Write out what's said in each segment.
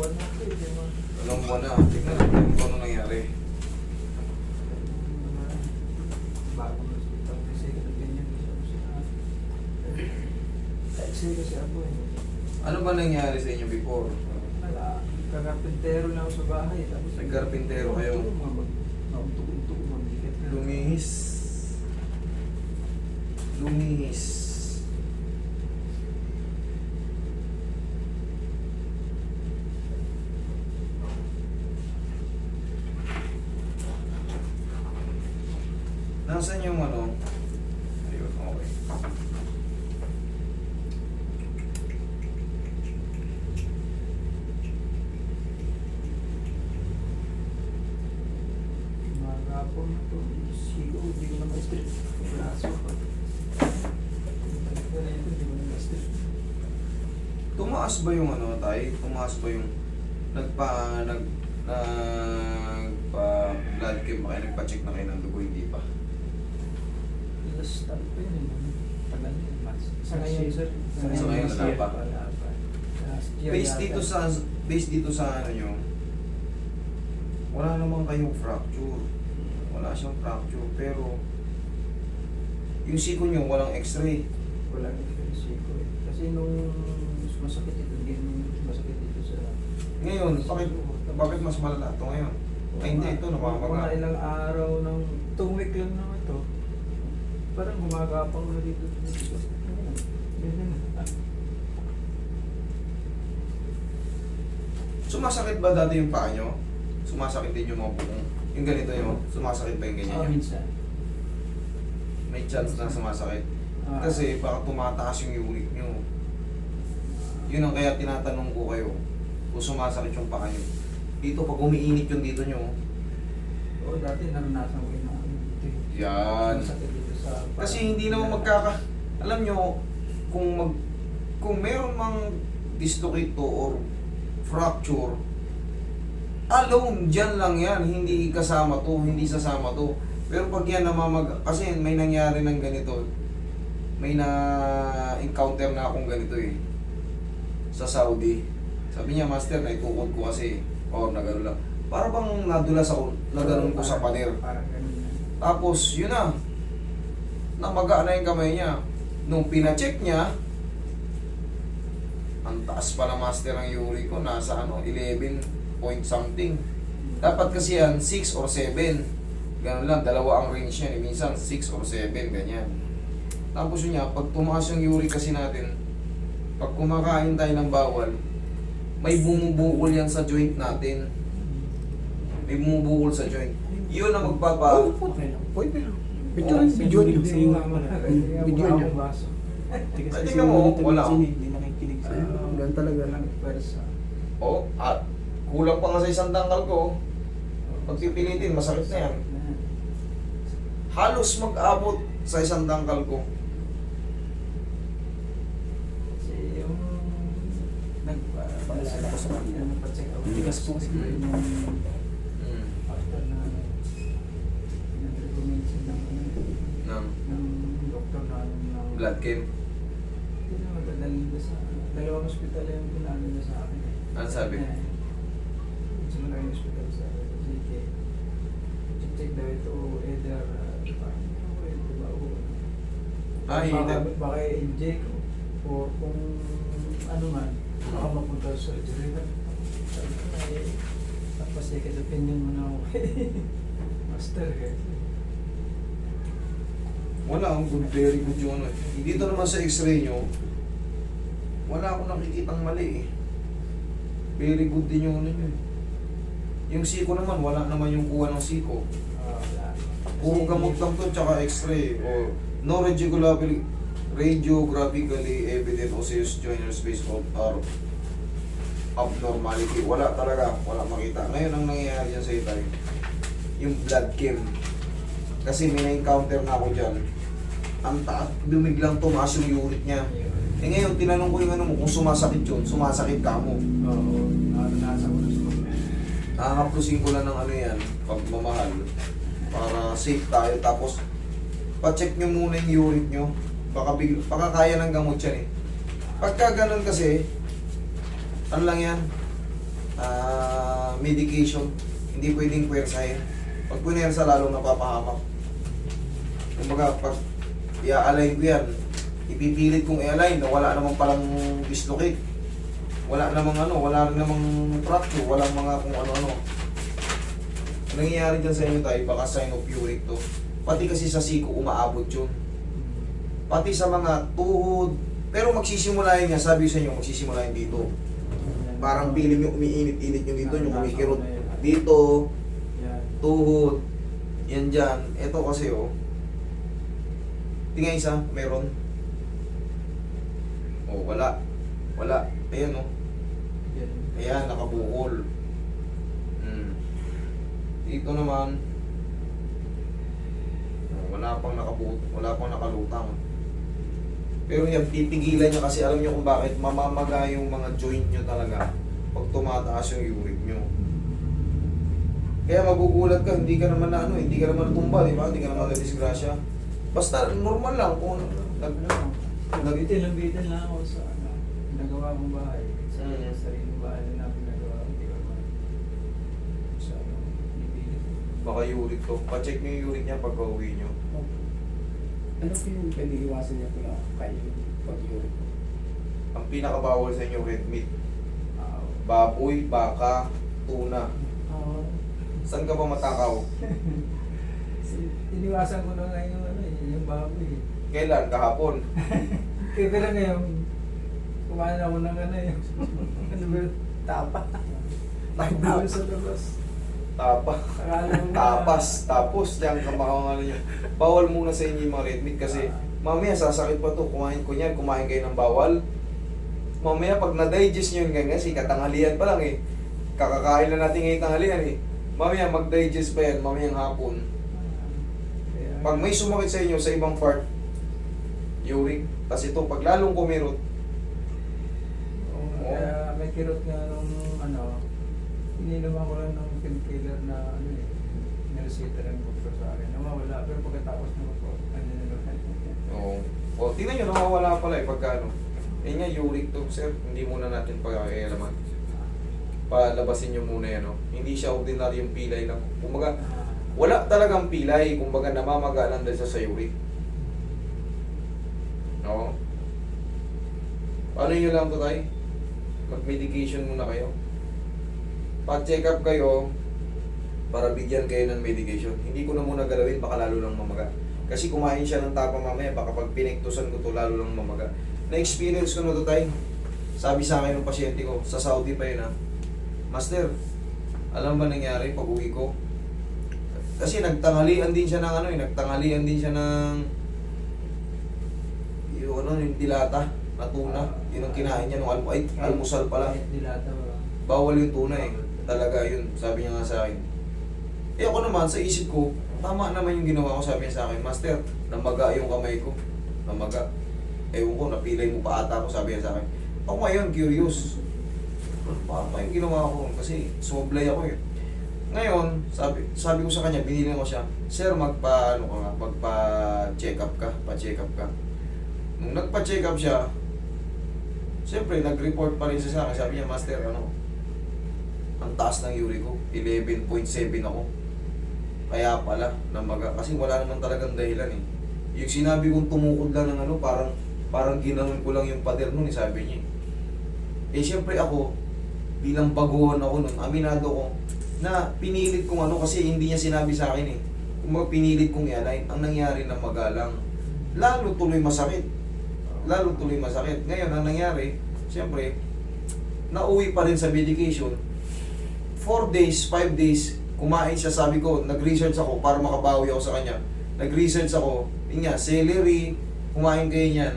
buwan na Alam mo na, tignan natin kung ano nangyari. bagong hospital kasi ganyan siya siya. Kasi ako eh. Ano ba nangyari sa inyo before? Wala. Kakarpintero lang ako sa bahay. Tapos Nagkarpintero kayo? Nauntog-untog, mabigat na. Lumihis. Lumihis. Nasaan yung ano? Ayun, okay. Magapon na to. Sigo, hindi ko na ma-strip. Braso ko. Ganito, hindi ko na ma-strip. Tumaas ba yung ano, tay? Tumaas ba yung nagpa nag nagpa blood chem ba kayo? Nagpa-check na kayo ng dugo, hindi pa? Last time pa yun. eh. Tagal yun. Sa ngayon, sir. Sa ngayon, wala pa. Wala Based dito sa based dito sa ano nyo, wala naman kayong fracture. Wala siyang fracture, pero yung siko nyo, walang x-ray. Walang difference ko eh. Kasi nung masakit ito, ganyan masakit ito sa... Ngayon, bakit, bakit mas malala ito ngayon? Ay hindi, ito Mga namamaga. ilang araw ng... Two week lang naman ito. Parang gumagapang na dito. Ganyan. Sumasakit ba dati yung paa nyo? Sumasakit din yung mga bukong. Yung ganito nyo, sumasakit ba yung ganyan Ah, nyo? minsan. May chance na sumasakit. Ah, Kasi baka tumataas yung uric nyo. Yun ang kaya tinatanong ko kayo kung sumasakit yung paa nyo. Dito pag umiinit yung dito nyo, Oo, dati naranasan ko yung mga ano dito. eh. yan. Masakit dito sa... Kasi hindi naman magkaka... Alam nyo, kung mag... Kung meron mang dislocate to or fracture, alone, dyan lang yan. Hindi kasama to, hindi sasama to. Pero pag yan namamag... Kasi may nangyari ng ganito. May na-encounter na akong ganito eh. Sa Saudi. Sabi niya, Master, naitukod ko kasi. O, nagano lang. Para bang nadulas ako, naganon ko sa na. Tapos, yun na. Namaga na yung kamay niya. Nung pina-check niya, ang taas pala master ng uric ko, nasa ano, 11 point something. Dapat kasi yan, 6 or 7. Ganun lang, dalawa ang range niya. eh. Minsan, 6 or 7, ganyan. Tapos yun niya, pag tumaas yung uric kasi natin, pag kumakain tayo ng bawal, may bumubukol yan sa joint natin. May bumubukol sa joint. Yun ang magpapa... Po. Pwede na. Video lang, video niyo. Mo naman. Video niyo. tingnan mo, wala. Hindi nakikinig sa'yo. Ah, Ganun talaga. Pwersa. Oh, at kulang pa nga sa isang tangkal ko. Pag pipilitin, masakit na yan. Halos mag-abot sa isang tangkal ko. Kasi yung nagpaalala ko sa kanila. Tigas po kasi. Yung factor na nag-recommend siya ng, doktor namin ng blood chem. Hindi na magdadalhin na sa dalawang ospital yung pinalo na sa akin. Ano sabi? Eh, Sa malaking ospital sa JK. Check daw ito either ano ba o Ah, baka, hindi. baka i-inject o kung ano man baka mapunta sa surgery na sabi ko eh tapos second opinion mo na ako master eh Wala, ang good, very good yung ano. eh. Dito naman sa x-ray nyo, wala akong nakikitang mali eh. Very good din yung ano nyo eh. Yung siko naman, wala naman yung kuha ng siko. Ah, wala. Puro Kasi gamot lang to, tsaka x-ray. O no radiographically, radiographically evident osseous joiner space of or abnormality. Wala talaga, wala makita. Ngayon ang nangyayari dyan sa itay, yung blood chem. Kasi may na-encounter na ako dyan. Ang taas, bumiglang tumaas yung uric niya. Eh ngayon, tinanong ko yung ano mo, kung sumasakit yun, sumasakit ka mo. Oo, naranasan ko na sa Nakakaplusin ko lang ng ano yan, pagmamahal. Para safe tayo. Tapos, pa-check nyo muna yung uric nyo. Baka, big, baka kaya ng gamot yan eh. Pagka ganun kasi, ano lang yan, ah, medication. Hindi pwedeng puwersahin. Pag punersa, lalong napapahamak. Kumbaga, pag i-align ko yan, ipipilit kong i-align na wala namang palang dislocate. Wala namang ano, wala namang fracture, walang mga kung ano-ano. Ang nangyayari dyan sa inyo tayo, baka sign of uric to. Pati kasi sa siko, umaabot yun. Pati sa mga tuhod. Pero magsisimula yun nga, sabi sa inyo, magsisimula yun dito. Parang feeling nyo umiinit-init nyo dito, yung kumikirot. Dito, tuhod, yan dyan. Ito kasi oh. Tingnan isa, meron. Oh, wala. Wala. Ayan oh. Yan. Ayan, nakabukol. Hmm. Dito naman, oh, wala pang nakabut, wala pang nakalutang. Pero yan, pipigilan niya kasi alam niyo kung bakit mamamaga yung mga joint niyo talaga pag tumataas yung uric niyo. Kaya magugulat ka, hindi ka naman na ano, hindi ka naman natumba, di ba? Hindi ka naman na-disgrasya. Basta normal lang kung ano. Nag, Ano? nag, Nabitin lang ako sa ano, nagawa kong bahay. Sa Mm. sariling bahay na namin nagawa. Ko naman. Sa ano, baka uric to. Pa-check niyo yung uric niya pag uwi niyo. Ano po yung pag-iiwasan niya pala kayo pag-uric? Ang pinakabawal sa inyo, red meat. Ah, Baboy, baka, tuna. ah, Saan ka ba matakaw? iniwasan ko na nga yung ano eh, yung baboy. eh. Kailan? Kahapon. Kaya pala ngayon, kumain ako ng ano yung, ano ba tapa. Sa labas. Tapa. Tapas. Tapos, diyan ka makakangala niyo. Bawal muna sa inyo yung mga meat kasi mamaya sasakit pa to. Kumain ko niyan, kumain kayo ng bawal. Mamaya pag na-digest nyo yun ganyan, kasi katanghalian pa lang eh. Kakakain na natin ngayon tanghalian eh. Mamaya mag-digest pa yan, mamayang hapon. Pag may sumakit sa inyo sa ibang part, uric. Tapos ito, pag lalong kumirot, Oo. Kaya may kirot nga nung ano, ininom ako lang ng painkiller na ano eh, niresita ng doktor sa akin. Nawawala, pero pagkatapos ng doktor, ano na naman. Oo. O, tingnan nyo, nawawala pala eh pagka ano. Eh nga, uric to, sir. Hindi muna natin pagkakailaman. Palabasin nyo muna yan, no? Hindi siya ordinary yung pilay lang. Kumbaga, wala talagang pilay. Kumbaga, namamaga lang dahil sa uric. No? Paano nyo lang to, tay? Mag-medication muna kayo. Pa-check up kayo para bigyan kayo ng medication. Hindi ko na muna galawin, baka lalo lang mamaga. Kasi kumain siya ng tapa mamaya, baka pag pinektusan ko to lalo lang mamaga. Na-experience ko na to tay. Sabi sa akin ng pasyente ko, sa Saudi pa yun ha. Master, alam ba nangyari pag uwi ko? Kasi nagtangalian din siya ng ano eh, nagtangalian din siya ng yung ano, yung dilata na tuna. Yun ang kinain niya nung alm ay, almusal pala. Bawal yung tuna eh. Talaga yun, sabi niya nga sa akin. Eh ako naman, sa isip ko, tama naman yung ginawa ko, sabi niya sa akin, Master, namaga yung kamay ko. Namaga. Ewan ko, napilay mo pa ata ako, sabi niya sa akin. Ako ngayon, curious. Paano pa yung ginawa ko? Kasi sumablay ako eh. Ngayon, sabi, sabi ko sa kanya, binili ko siya, Sir, magpa, ano ka nga, magpa-check up ka, pa-check up ka. Nung nagpa-check up siya, Siyempre, nag-report pa rin siya sa akin. Sabi niya, Master, ano, ang taas ng uric ko, 11.7 ako. Kaya pala, namaga. Kasi wala naman talagang dahilan eh. Yung sinabi kong tumukod lang ng ano, parang, parang ginanon ko lang yung pader nun, eh, sabi niya. Eh, siyempre ako, bilang baguhan ako nun, aminado ko, na pinilit kong ano, kasi hindi niya sinabi sa akin eh. Kung pinilit kong i-align, ang nangyari na magalang, lalo tuloy masakit lalo tuloy masakit. Ngayon, ang nangyari, siyempre, nauwi pa rin sa medication. 4 days, 5 days, kumain siya, sabi ko, nag-research ako para makabawi ako sa kanya. Nag-research ako, yun nga, celery, kumain kayo niyan,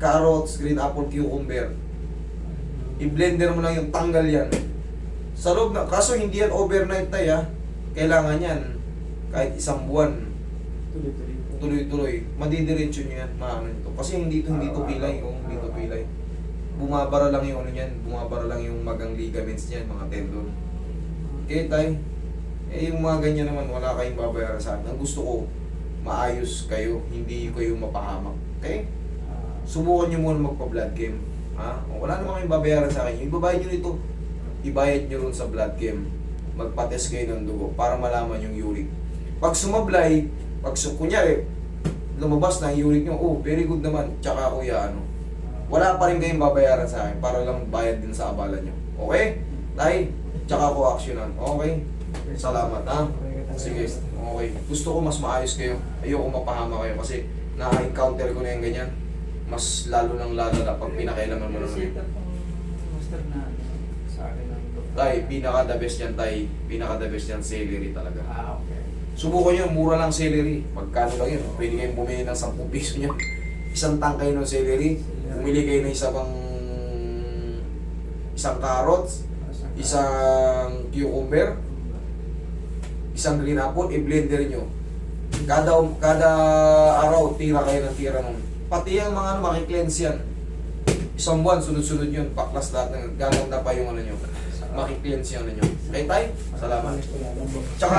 carrots, green apple, cucumber. I-blender mo lang yung tanggal yan. Sa loob na, kaso hindi yan overnight tayo, ah. kailangan yan kahit isang buwan Tuloy-tuloy tuloy-tuloy, madidiretso nyo yan, maano nito. Kasi hindi to hindi to pilay, kung hindi to pilay. Bumabara lang yung ano niyan, bumabara lang yung magang ligaments niyan, mga tendon. Okay, tay? Eh, yung mga ganyan naman, wala kayong babayaran sa akin. Ang gusto ko, maayos kayo, hindi kayo mapahamak. Okay? Subukan nyo muna magpa-blood chem. Ha? O, wala naman kayong babayaran sa akin. Yung babayad nyo nito, ibayad nyo rin sa blood chem. Magpa-test kayo ng dugo para malaman yung uric. Pag sumablay, pag su kunyari, lumabas na yung uric nyo, oh, very good naman. Tsaka kuya, ano, wala pa rin kayong babayaran sa akin para lang bayad din sa abala nyo. Okay? Tay, tsaka ko actionan. Okay? Salamat, ha? Sige, okay. Gusto ko mas maayos kayo. Ayoko mapahama kayo kasi na-encounter ko na yung ganyan. Mas lalo nang lalo na pag pinakailaman mo naman. Master na ano, sa akin ng doktor. Tay, pinaka the best yan, tay. Pinaka the best yan, celery talaga. Ah, okay. Subukan nyo, mura lang celery. Magkano lang yun? Pwede kayong bumili ng 10 piso nyo. Isang tangkay ng celery. Bumili kayo ng isa pang isang carrots, isang cucumber, isang green apple, i-blender nyo. Kada, kada araw, tira kayo ng tira nun. Pati yung mga ano, makiklense yan. Isang buwan, sunod-sunod yun. Paklas lahat ng gaganda pa yung ano nyo. Makiklense yung ano nyo. Okay, tay? Salamat. Salamat. Tsaka